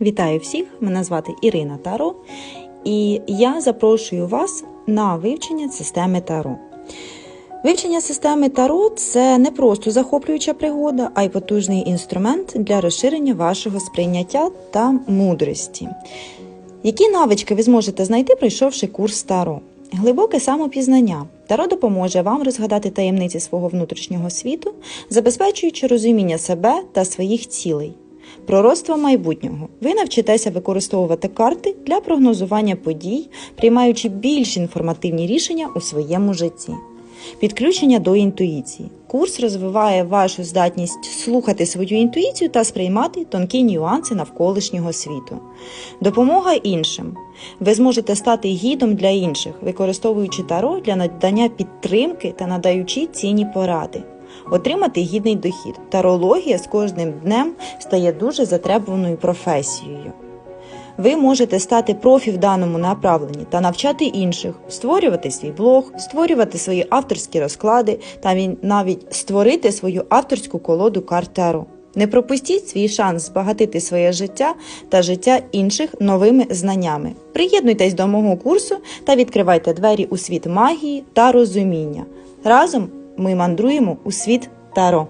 Вітаю всіх! Мене звати Ірина Таро, і я запрошую вас на вивчення системи Таро. Вивчення системи Таро це не просто захоплююча пригода, а й потужний інструмент для розширення вашого сприйняття та мудрості. Які навички ви зможете знайти, пройшовши курс Таро? Глибоке самопізнання. Таро допоможе вам розгадати таємниці свого внутрішнього світу, забезпечуючи розуміння себе та своїх цілей. Пророцтво майбутнього. Ви навчитеся використовувати карти для прогнозування подій, приймаючи більш інформативні рішення у своєму житті. Підключення до інтуїції. Курс розвиває вашу здатність слухати свою інтуїцію та сприймати тонкі нюанси навколишнього світу. Допомога іншим. Ви зможете стати гідом для інших, використовуючи таро для надання підтримки та надаючи цінні поради. Отримати гідний дохід. Тарологія з кожним днем стає дуже затребуваною професією. Ви можете стати профі в даному направленні та навчати інших, створювати свій блог, створювати свої авторські розклади та навіть створити свою авторську колоду карт Таро. Не пропустіть свій шанс збагатити своє життя та життя інших новими знаннями. Приєднуйтесь до мого курсу та відкривайте двері у світ магії та розуміння. Разом ми мандруємо у світ Таро.